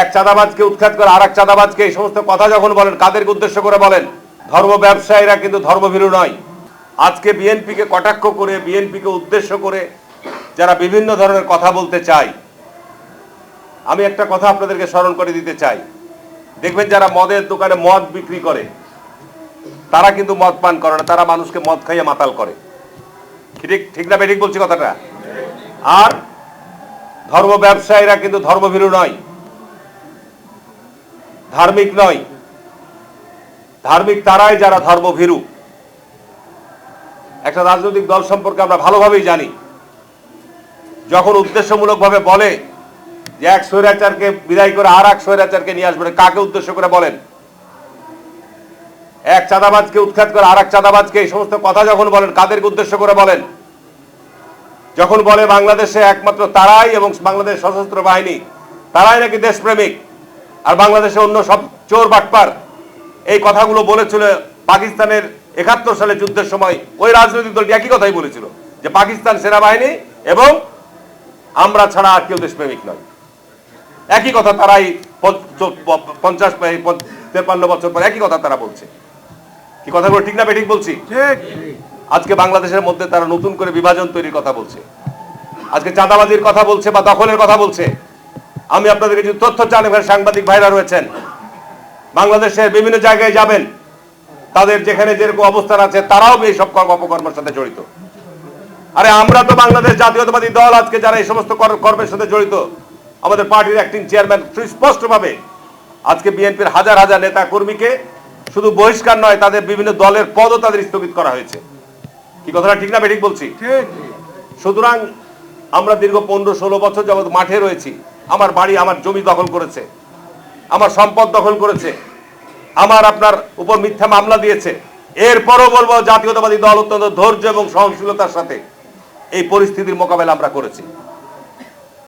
এক চাঁদাবাজকে উৎখাত করে আর এক চাঁদাবাজকে এই সমস্ত কথা যখন বলেন, কাদেরকে উদ্দেশ্য করে বলেন? ধর্ম ব্যবসায়ীরা কিন্তু ধর্মভীরু নয়। আজকে বিএনপিকে কটাক্ষ করে, বিএনপিকে উদ্দেশ্য করে যারা বিভিন্ন ধরনের কথা বলতে চায়, আমি একটা কথা আপনাদেরকে স্মরণ করে দিতে চাই। দেখবেন যারা মদের দোকানে মদ বিক্রি করে, তারা কিন্তু মদ পান করে না, তারা মানুষকে মদ খাইয়ে মাতাল করে। ঠিক ঠিক না বেঠিক বলছি কথাটা? আর ধর্ম ব্যবসায়ীরা কিন্তু ধর্মভীরু নয়। ধার্মিক নয়। ধার্মিক তারাই যারা ধর্মভীরু। একটা রাজনৈতিক দল সম্পর্কে আমরা ভালোভাবেই জানি। যখন উদ্দেশ্যমূলকভাবে বলে যে এক স্বৈরাচারকে বিদায় করে আর এক স্বৈরাচারকে নিয়ে আসবে কাকে উদ্দেশ্য করে বলেন? এক চাঁদাবাজকে উৎখাত করে আর এক চাঁদাবাজকে এই সমস্ত কথা যখন বলেন, কাদেরকে উদ্দেশ্য করে বলেন? যখন বলে বাংলাদেশে একমাত্র তারাই এবং বাংলাদেশ সশস্ত্র বাহিনী, তারাই নাকি দেশপ্রেমিক? আর বাংলাদেশে অন্য সব চোর বাটপার এই কথাগুলো বলেছিল পাকিস্তানের একাত্তর সালে যুদ্ধের সময় ওই রাজনৈতিক দলটি একই কথাই বলেছিল যে পাকিস্তান সেনাবাহিনী এবং আমরা ছাড়া আর কেউ দেশপ্রেমিক নয়। একই কথা তারাই পঞ্চাশ তেপান্ন বছর পর একই কথা তারা বলছে। কি কথাগুলো ঠিক না বেঠিক বলছি? আজকে বাংলাদেশের মধ্যে তারা নতুন করে বিভাজন তৈরির কথা বলছে। আজকে চাঁদাবাজির কথা বলছে বা দখলের কথা বলছে। আমি আপনাদের কিছু তথ্য চান এখানে সাংবাদিক ভাইরা রয়েছেন। বাংলাদেশের বিভিন্ন জায়গায় যাবেন। তাদের যেখানে যেরকম অবস্থান আছে তারাও এই সব কর্ম অপকর্মের সাথে জড়িত। আরে আমরা তো বাংলাদেশ জাতীয়তাবাদী দল আজকে যারা এই সমস্ত কর- কর্মের সাথে জড়িত আমাদের পার্টির অ্যাক্টিং চেয়ারম্যান সুস্পষ্টভাবে আজকে বিএনপির হাজার হাজার নেতা কর্মীকে শুধু বহিষ্কার নয় তাদের বিভিন্ন দলের পদও তাদের স্থগিত করা হয়েছে। কি কথাটা ঠিক না বেঠিক বলছি? ঠিক সুতরাং আমরা দীর্ঘ পনেরো ষোলো বছর যাবত মাঠে রয়েছি। আমার বাড়ি, আমার জমি দখল করেছে। আমার সম্পদ দখল করেছে। আমার আপনার উপর মিথ্যা মামলা দিয়েছে। এরপরও বলব, জাতীয়তাবাদী দল অত্যন্ত ধৈর্য এবং সহনশীলতার সাথে এই পরিস্থিতির মোকাবেলা আমরা করেছি।